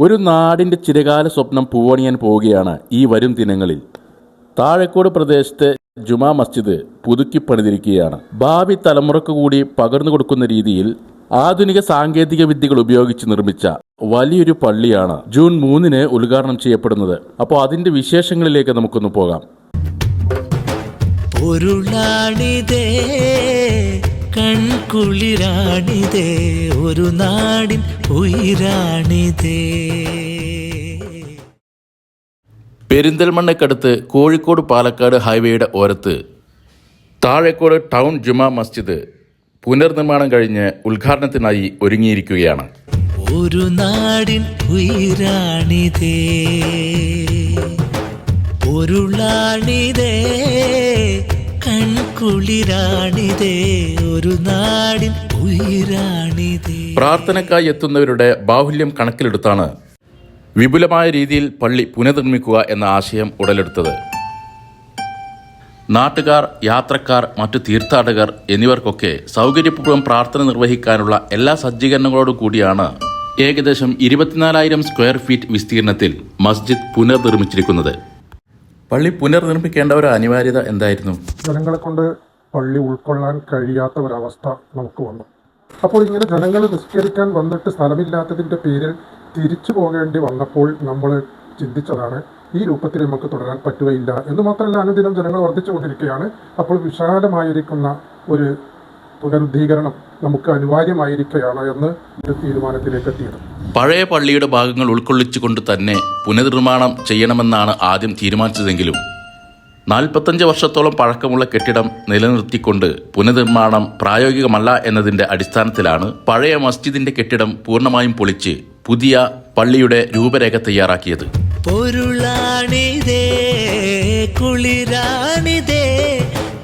ഒരു നാടിന്റെ ചിരകാല സ്വപ്നം പൂവണിയാൻ പോവുകയാണ് ഈ വരും ദിനങ്ങളിൽ. താഴെക്കോട് പ്രദേശത്തെ ജുമാ മസ്ജിദ് പുതുക്കി പണിതിരിക്കുകയാണ്. ഭാവി തലമുറയ്ക്ക് കൂടി പകർന്നു കൊടുക്കുന്ന രീതിയിൽ ആധുനിക സാങ്കേതിക വിദ്യകൾ ഉപയോഗിച്ച് നിർമ്മിച്ച വലിയൊരു പള്ളിയാണ് ജൂൺ മൂന്നിന് ഉദ്ഘാടനം ചെയ്യപ്പെടുന്നത്. അപ്പോൾ അതിന്റെ വിശേഷങ്ങളിലേക്ക് നമുക്കൊന്ന് പോകാം. പൊരുളാണിതേ കൺകുളിരാണിതേ ഒരു നാടിൻ ഉയിരാണിതേ. പെരിന്തൽമണ്ണക്കടുത്ത് കോഴിക്കോട് പാലക്കാട് ഹൈവേയുടെ ഓരത്ത് താഴേക്കോട് ടൗൺ ജുമാ മസ്ജിദ് പുനർനിർമ്മാണം കഴിഞ്ഞ് ഉദ്ഘാടനത്തിനായി ഒരുങ്ങിയിരിക്കുകയാണ്. ഒരു നാടിൻ ഉയിരാണിതേ പൊരുളാണിതേ ഒരു നാടിൻ പ്രാർത്ഥനക്കായി എത്തുന്നവരുടെ ബാഹുല്യം കണക്കിലെടുത്താണ് വിപുലമായ രീതിയിൽ പള്ളി പുനർനിർമ്മിക്കുക എന്ന ആശയം ഉടലെടുത്തത്. നാട്ടുകാർ യാത്രക്കാർ മറ്റു തീർത്ഥാടകർ എന്നിവർക്കൊക്കെ സൗകര്യപൂർവം പ്രാർത്ഥന നിർവഹിക്കാനുള്ള എല്ലാ സജ്ജീകരണങ്ങളോടും കൂടിയാണ് ഏകദേശം ഇരുപത്തിനാലായിരം സ്ക്വയർ ഫീറ്റ് വിസ്തീർണത്തിൽ മസ്ജിദ് പുനർനിർമ്മിച്ചിരിക്കുന്നത്. പള്ളി പുനർനിർമ്മിക്കേണ്ട ഒരു അനിവാര്യത എന്തായിരുന്നു? ജനങ്ങളെ കൊണ്ട് പള്ളി ഉൾക്കൊള്ളാൻ കഴിയാത്ത ഒരവസ്ഥ നമുക്ക് വന്നു. അപ്പോൾ ഇങ്ങനെ ജനങ്ങൾ നിസ്കരിക്കാൻ വന്നിട്ട് സ്ഥലമില്ലാത്തതിന്റെ പേരിൽ തിരിച്ചു പോകേണ്ടി വന്നപ്പോൾ നമ്മൾ ചിന്തിച്ചതാണ് ഈ രൂപത്തിൽ നമുക്ക് തുടരാൻ പറ്റുകയില്ല എന്ന് മാത്രമല്ല അനുദിനം ജനങ്ങൾ വർദ്ധിച്ചുകൊണ്ടിരിക്കുകയാണ്. അപ്പോൾ വിശാലമായിരിക്കുന്ന ഒരു പുനരുദ്ധീകരണം നമുക്ക് അനിവാര്യമായിരിക്കുകയാണ് എന്ന് ഒരു തീരുമാനത്തിലേക്ക് എത്തിയത്. പഴയ പള്ളിയുടെ ഭാഗങ്ങൾ ഉൾക്കൊള്ളിച്ചുകൊണ്ട് തന്നെ പുനർനിർമ്മാണം ചെയ്യണമെന്നാണ് ആദ്യം തീരുമാനിച്ചതെങ്കിലും നാൽപ്പത്തഞ്ച് വർഷത്തോളം പഴക്കമുള്ള കെട്ടിടം നിലനിർത്തിക്കൊണ്ട് പുനർനിർമ്മാണം പ്രായോഗികമല്ല എന്നതിന്റെ അടിസ്ഥാനത്തിലാണ് പഴയ മസ്ജിദിന്റെ കെട്ടിടം പൂർണമായും പൊളിച്ച് പുതിയ പള്ളിയുടെ രൂപരേഖ തയ്യാറാക്കിയത്. പൊരുളാണിതേ കുളിരാണിതേ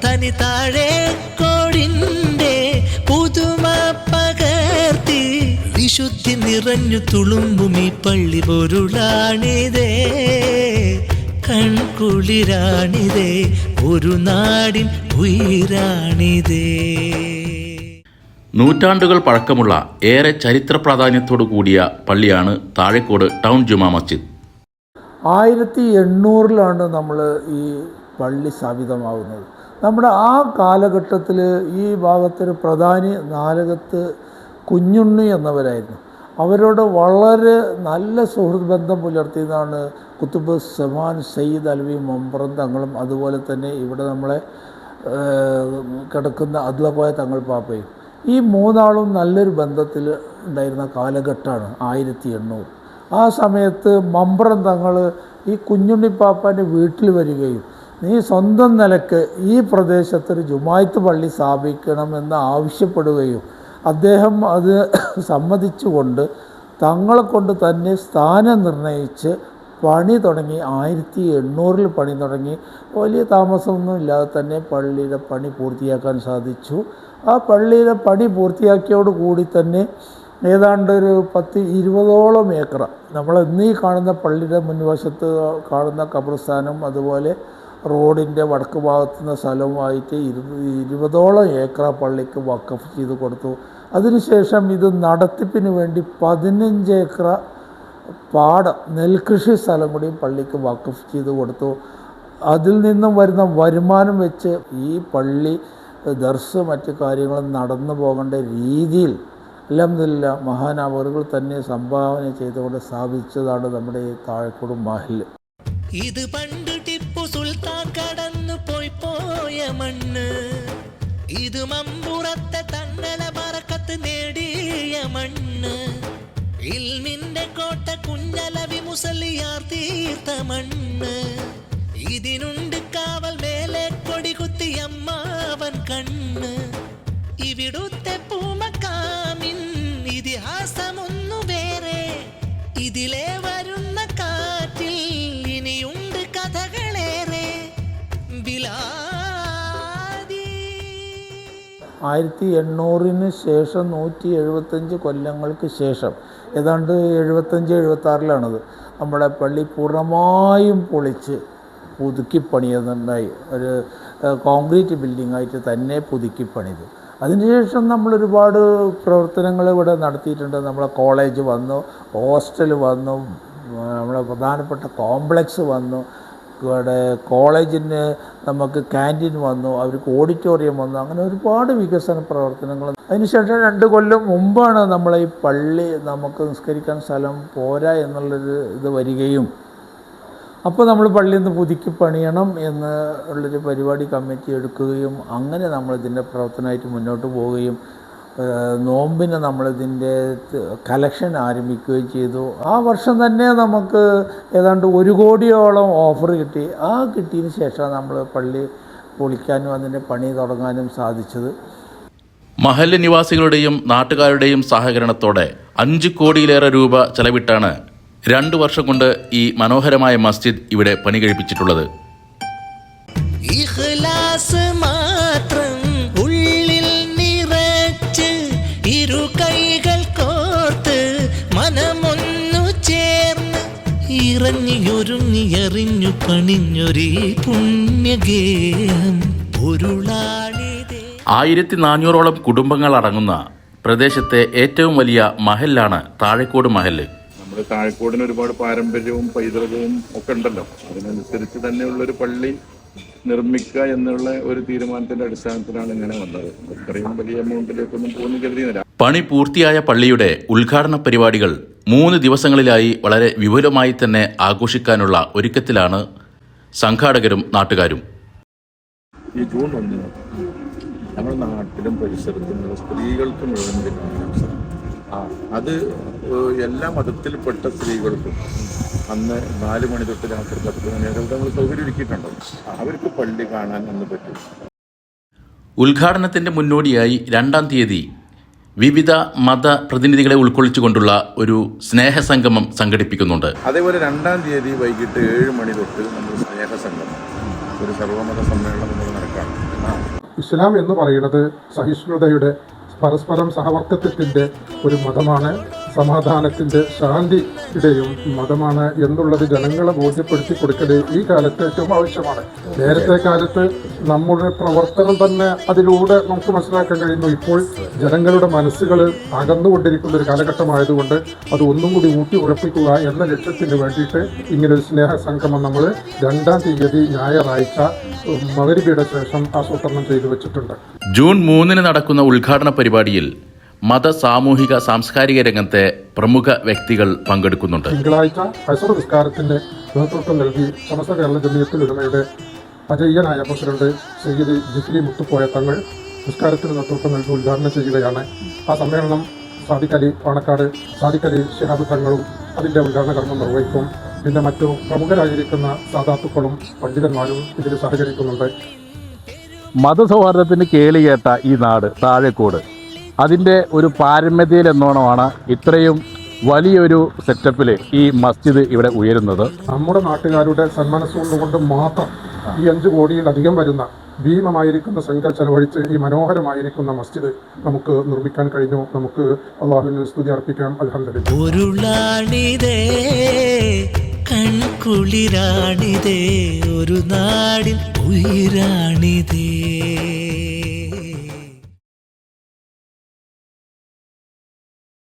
തനി താഴെ പുതുമ വിശുദ്ധി നിറഞ്ഞു തുളുമ്പും ഈ പള്ളി പൊരുളാണിതേ. കൺകുളിരാണിതേ ഒരു നാടിൻ ഉയരാണിതേ. നൂറ്റാണ്ടുകൾ പഴക്കമുള്ള ഏറെ ചരിത്ര പ്രാധാന്യത്തോടു കൂടിയ പള്ളിയാണ് താഴെക്കോട് ടൗൺ ജുമാ മസ്ജിദ്. ആയിരത്തി എണ്ണൂറിലാണ് നമ്മൾ ഈ പള്ളി സ്ഥാപിതമാകുന്നത് നമ്മുടെ ആ കാലഘട്ടത്തിൽ ഈ ഭാഗത്തൊരു പ്രധാനി നാലകത്ത് കുഞ്ഞുണ്ണി എന്നവരായിരുന്നു. അവരോട് വളരെ നല്ല സുഹൃത്ത് ബന്ധം പുലർത്തിയതാണ് കുത്തുബ് സമാൻ സയ്യിദ് അൽവി മമ്പ്രം തങ്ങളും അതുപോലെ തന്നെ ഇവിടെ നമ്മളെ കിടക്കുന്ന അദ്ലപോയ തങ്ങൾ പാപ്പയും. ഈ മൂന്നാളും നല്ലൊരു ബന്ധത്തിൽ ഉണ്ടായിരുന്ന കാലഘട്ടമാണ് ആയിരത്തി എണ്ണൂറ്. ആ സമയത്ത് മമ്പ്രം തങ്ങൾ ഈ കുഞ്ഞുണ്ണിപ്പാപ്പാന്റെ വീട്ടിൽ വരികയും നീ സ്വന്തം നിലയ്ക്ക് ഈ പ്രദേശത്തൊരു ജുമായത്ത് പള്ളി സ്ഥാപിക്കണമെന്ന് ആവശ്യപ്പെടുകയും അദ്ദേഹം അത് സമ്മതിച്ചുകൊണ്ട് തങ്ങളെ കൊണ്ട് തന്നെ സ്ഥാനം നിർണയിച്ച് പണി തുടങ്ങി. ആയിരത്തി എണ്ണൂറിൽ പണി തുടങ്ങി. വലിയ താമസമൊന്നും ഇല്ലാതെ തന്നെ പള്ളിയുടെ പണി പൂർത്തിയാക്കാൻ സാധിച്ചു. ആ പള്ളിയുടെ പണി പൂർത്തിയാക്കിയോട് കൂടി തന്നെ ഏതാണ്ട് ഒരു പത്ത് ഇരുപതോളം ഏക്കർ നമ്മൾ ഇന്നീ കാണുന്ന പള്ളിയുടെ മുൻവശത്ത് കാണുന്ന കബർസ്ഥാനം അതുപോലെ റോഡിന്റെ വടക്ക് ഭാഗത്തുനിന്ന് സ്ഥലവുമായിട്ട് ഇരു ഇരുപതോളം ഏക്കർ പള്ളിക്ക് വക്കഫ് ചെയ്ത് കൊടുത്തു. അതിനുശേഷം ഇത് നടത്തിപ്പിന് വേണ്ടി പതിനഞ്ച് ഏക്കർ പാടം നെൽകൃഷി സ്ഥലം കൂടി പള്ളിക്ക് വാക്കഫ് ചെയ്ത് കൊടുത്തു. അതിൽ നിന്നും വരുന്ന വരുമാനം വെച്ച് ഈ പള്ളി ദർസ് മറ്റു കാര്യങ്ങൾ നടന്നു പോകേണ്ട രീതിയിൽ അലഹമില്ല മഹാനാവറുകൾ തന്നെ സംഭാവന ചെയ്തുകൊണ്ട് സ്ഥാപിച്ചതാണ് നമ്മുടെ ഈ താഴെക്കൂട് മഹൽ. ഇത് പണ്ട് ടിപ്പു സുൽത്താൻ കടന്നു പോയി പോയ മണ്ണ്. ഇത് മമ്പുറത്തെ തന്നല മറക്കത്ത് നേടിയ മണ്ണ്. ഇൽമിന്റെ കോട്ട കുഞ്ഞലവി മുസലിയാർ തീർത്ത മണ്ണ്. ഇതിനുണ്ട് കാവൽ മേലെ കൊടി കുത്തി അമ്മാവൻ കണ്ണ്. ഇവിടുത്തെ പൂമക്കാമിൻ ഇതിഹാസമൊന്നു വേറെ. ഇതിലെ വരുന്ന കാറ്റിൽ ഇനിയുണ്ട് കഥകളേറെ. ബിലാദി ആയിരത്തി എണ്ണൂറിന് ശേഷം നൂറ്റി എഴുപത്തഞ്ച് കൊല്ലങ്ങൾക്ക് ശേഷം. ഏതാണ്ട് എഴുപത്തഞ്ച് എഴുപത്താറിലാണത് നമ്മുടെ പള്ളി പൂർണമായും പൊളിച്ച് പുതുക്കി ഒരു കോൺക്രീറ്റ് ബിൽഡിംഗ് ആയിട്ട് തന്നെ പുതുക്കി പണിതു അതിനുശേഷം നമ്മൾ ഒരുപാട് പ്രവർത്തനങ്ങൾ ഇവിടെ നടത്തിയിട്ടുണ്ട്. നമ്മളെ കോളേജ് വന്നു ഹോസ്റ്റൽ വന്നു നമ്മളെ പ്രധാനപ്പെട്ട കോംപ്ലക്സ് വന്നു. ഇവിടെ കോളേജിന് നമുക്ക് ക്യാന്റീൻ വന്നു അവർക്ക് ഓഡിറ്റോറിയം വന്നു അങ്ങനെ ഒരുപാട് വികസന പ്രവർത്തനങ്ങൾ. അതിനുശേഷം രണ്ട് കൊല്ലം മുമ്പാണ് നമ്മളെ ഈ പള്ളി നമുക്ക് നിസ്കരിക്കാൻ സ്ഥലം പോരാ എന്നുള്ളൊരു ഇത് വരികയും അപ്പോൾ നമ്മൾ പള്ളിയിൽ നിന്ന് പുതുക്കി പണിയണം എന്ന് ഉള്ളൊരു പരിപാടി കമ്മിറ്റി എടുക്കുകയും അങ്ങനെ നമ്മൾ ഇതിന്റെ പ്രവർത്തനമായിട്ട് മുന്നോട്ട് പോവുകയും നോമ്പിന് നമ്മളിതിന്റെ കലക്ഷൻ ആരംഭിക്കുകയും ചെയ്തു. ആ വർഷം തന്നെ നമുക്ക് ഏതാണ്ട് ഒരു കോടിയോളം ഓഫർ കിട്ടി. ആ കിട്ടിയതിന് ശേഷമാണ് നമ്മൾ പള്ളി പൊളിക്കാനും അതിന്റെ പണി തുടങ്ങാനും സാധിച്ചത്. മഹല്ല് നിവാസികളുടെയും നാട്ടുകാരുടെയും സഹകരണത്തോടെ അഞ്ച് കോടിയിലേറെ രൂപ ചെലവിട്ടാണ് രണ്ടു വർഷം കൊണ്ട് ഈ മനോഹരമായ മസ്ജിദ് ഇവിടെ പണി കഴിപ്പിച്ചിട്ടുള്ളത് ഇറങ്ങിയൊരുങ്ങി എറിഞ്ഞു പണിഞ്ഞൊരീ പുണ്യഗേഹം. പൊരുളാണിതേ ആയിരത്തി നാനൂറോളം കുടുംബങ്ങൾ അടങ്ങുന്ന പ്രദേശത്തെ ഏറ്റവും വലിയ മഹലാണ് താഴെക്കോട് മഹൽ നമ്മുടെ താഴെക്കോടിന് ഒരുപാട് പാരമ്പര്യവും പൈതൃകവും ഒക്കെ ഉണ്ടല്ലോ. അതിനനുസരിച്ച് തന്നെയുള്ളൊരു പള്ളി നിർമ്മിക്കുക എന്നുള്ള ഒരു തീരുമാനത്തിന്റെ അടിസ്ഥാനത്തിലാണ് ഇങ്ങനെ വന്നത്. ഇത്രയും വലിയ എമൗണ്ടിലേക്കൊന്നും പോകുന്നു കരുതിയില്ല പണി പൂർത്തിയായ പള്ളിയുടെ ഉദ്ഘാടന പരിപാടികൾ മൂന്ന് ദിവസങ്ങളിലായി വളരെ വിപുലമായി തന്നെ ആഘോഷിക്കാനുള്ള ഒരുക്കത്തിലാണ് സംഘാടകരും നാട്ടുകാരും. ഈ ജൂൺ ഒന്നിന് നമ്മുടെ നാട്ടിലും പരിസരത്തും സ്ത്രീകൾക്ക് മുഴുവൻ അത് എല്ലാ മതത്തിൽപ്പെട്ട സ്ത്രീകൾക്കും അന്ന് നാല് മണി തൊട്ട് രാത്രി പത്ത് മണി വരെ നമ്മൾ സൗകര്യം ഒരുക്കിയിട്ടുണ്ടോ അവർക്ക് പള്ളി കാണാൻ അന്ന് പറ്റും. ഉദ്ഘാടനത്തിന്റെ മുന്നോടിയായി രണ്ടാം തീയതി വിവിധ മത പ്രതിനിധികളെ ഉൾക്കൊള്ളിച്ചുകൊണ്ടുള്ള ഒരു സ്നേഹസംഗമം സംഘടിപ്പിക്കുന്നുണ്ട്. അതേപോലെ രണ്ടാം തീയതി വൈകിട്ട് ഏഴ് മണി തൊട്ട് നമ്മൾ സ്നേഹസംഗമം ഒരു സർവമത സമ്മേളനം നമ്മൾ നടക്കാം ഇസ്ലാം എന്ന് പറയുന്നത് സഹിഷ്ണുതയുടെ പരസ്പരം സഹവർത്തിത്വത്തിന്റെ ഒരു മതമാണ് സമാധാനത്തിന്റെ ശാന്തിയുടെയും മതമാണ് എന്നുള്ളത് ജനങ്ങളെ ബോധ്യപ്പെടുത്തി കൊടുക്കൽ ഈ കാലത്ത് ഏറ്റവും ആവശ്യമാണ്. നേരത്തെ കാലത്ത് നമ്മുടെ പ്രവർത്തനം തന്നെ അതിലൂടെ നമുക്ക് മനസ്സിലാക്കാൻ കഴിയുന്നു. ഇപ്പോൾ ജനങ്ങളുടെ മനസ്സുകൾ അകന്നുകൊണ്ടിരിക്കുന്ന ഒരു കാലഘട്ടമായതുകൊണ്ട് അത് ഒന്നും കൂടി ഊട്ടി ഉറപ്പിക്കുക എന്ന ലക്ഷ്യത്തിന് വേണ്ടിയിട്ട് ഇങ്ങനെ ഒരു സ്നേഹ സംഗമം നമ്മൾ രണ്ടാം തീയതി ഞായറാഴ്ച മകരിബിയുടെ ശേഷം ആസൂത്രണം ചെയ്തു വെച്ചിട്ടുണ്ട്. ജൂൺ മൂന്നിന് നടക്കുന്ന ഉദ്ഘാടന പരിപാടിയിൽ മത സാമൂഹിക സാംസ്കാരിക രംഗത്തെ പ്രമുഖ വ്യക്തികൾ പങ്കെടുക്കുന്നുണ്ട്. തിങ്കളാഴ്ച അസർ നിസ്കാരത്തിന്റെ നേതൃത്വം നൽകി സമസ്ത കേരള ജമിയത്തുൽ ഉടമയുടെ അജയ്യനായ പ്രസിഡന്റ് സയ്യിദ് ജിഫ്രി മുത്തുപ്പോയ തങ്ങൾ നിസ്കാരത്തിന് നേതൃത്വം നൽകി ഉദ്ഘാടനം ചെയ്യുകയാണ്. ആ സമ്മേളനം സാദിഖലി പാണക്കാട് സാദിഖ് അലി ഷിഹാബ് തങ്ങളും അതിന്റെ ഉദ്ഘാടന കർമ്മം നിർവഹിക്കും. പിന്നെ മറ്റു പ്രമുഖരായിരിക്കുന്ന സാധാത്തുക്കളും പണ്ഡിതന്മാരും ഇതിൽ സഹകരിക്കുന്നുണ്ട്. മതസൗഹാർദ്ദത്തിന് കേളികേട്ട ഈ നാട് താഴെക്കോട്. അതിന്റെ ഒരു പാരമ്യതയിൽ എന്നോണമാണ് ഇത്രയും വലിയൊരു സെറ്റപ്പിൽ ഈ മസ്ജിദ് ഇവിടെ ഉയരുന്നത്. നമ്മുടെ നാട്ടുകാരുടെ സന്മനസ്സുകൊണ്ടുകൊണ്ട് മാത്രം ഈ അഞ്ച് കോടിയിലധികം വരുന്ന ഭീമമായിരിക്കുന്ന സംഖ്യ ചെലവഴിച്ച് ഈ മനോഹരമായിരിക്കുന്ന മസ്ജിദ് നമുക്ക് നിർമ്മിക്കാൻ കഴിഞ്ഞു. നമുക്ക് അള്ളാഹുവിന് സ്തുതി അർപ്പിക്കാം. കൺകുളിരാണിതേ ഒരു നാടിൻ ഉയരാണിതേ.